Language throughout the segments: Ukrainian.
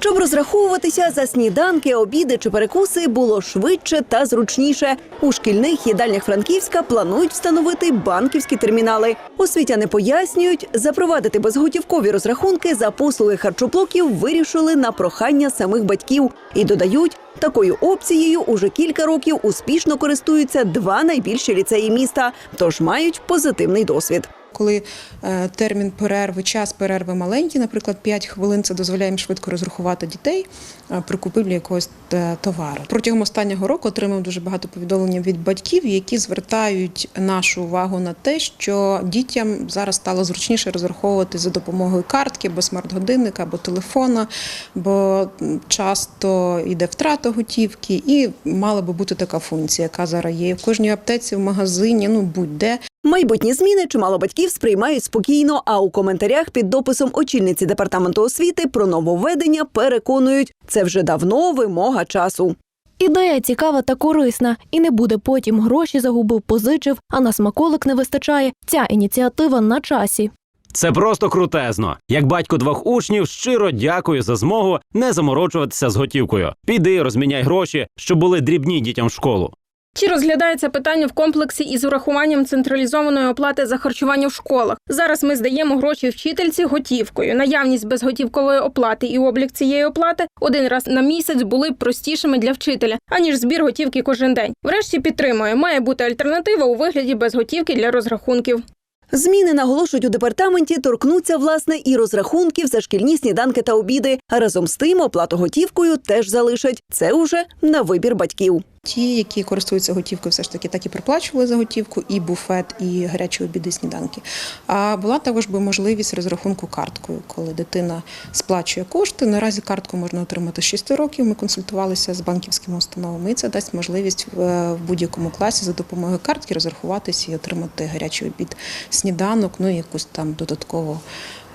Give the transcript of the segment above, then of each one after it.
Щоб розраховуватися за сніданки, обіди чи перекуси було швидше та зручніше. У шкільних їдальнях Франківська планують встановити банківські термінали. Освітяни пояснюють, запровадити безготівкові розрахунки за послуги харчоблоків вирішили на прохання самих батьків і додають. Такою опцією уже кілька років успішно користуються два найбільші ліцеї міста, тож мають позитивний досвід. Коли е, термін перерви, час перерви маленький, наприклад, 5 хвилин, це дозволяє їм швидко розрахувати дітей е, при купівлі якогось е, товару. Протягом останнього року отримав дуже багато повідомлень від батьків, які звертають нашу увагу на те, що дітям зараз стало зручніше розраховувати за допомогою картки, або смарт-годинника, або телефона, бо часто йде втрата готівки, і мала би бути така функція, яка зараз є в кожній аптеці, в магазині, ну будь-де. Майбутні зміни чимало батьків сприймають спокійно. А у коментарях під дописом очільниці департаменту освіти про нововведення переконують, це вже давно вимога часу. Ідея цікава та корисна, і не буде потім гроші загубив, позичив, а на смаколик не вистачає. Ця ініціатива на часі. Це просто крутезно. Як батько двох учнів, щиро дякую за змогу не заморочуватися з готівкою. Піди, розміняй гроші, щоб були дрібні дітям в школу. Чи розглядається питання в комплексі із урахуванням централізованої оплати за харчування в школах? Зараз ми здаємо гроші вчительці готівкою. Наявність безготівкової оплати і облік цієї оплати один раз на місяць були простішими для вчителя, аніж збір готівки кожен день. Врешті підтримує, має бути альтернатива у вигляді безготівки для розрахунків. Зміни наголошують у департаменті, торкнуться власне і розрахунків за шкільні сніданки та обіди. А разом з тим оплату готівкою теж залишать. Це уже на вибір батьків. Ті, які користуються готівкою, все ж таки так і приплачували за готівку, і буфет, і гарячі обіди, сніданки. А була також би можливість розрахунку карткою, коли дитина сплачує кошти. Наразі картку можна отримати з 6 років. Ми консультувалися з банківськими установами. І це дасть можливість в, в будь-якому класі за допомогою картки розрахуватися і отримати гарячий обід, сніданок, ну і якусь там додаткову е,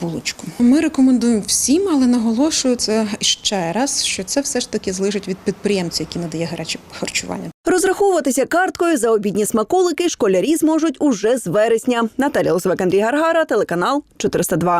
булочку. Ми рекомендуємо всім, але наголошую це ще раз, що це все ж таки залежить від підприємця, який надає гаряче харчування. Розраховуватися карткою за обідні смаколики школярі зможуть уже з вересня. Наталя Лосовик, Андрій Гаргара, телеканал 402.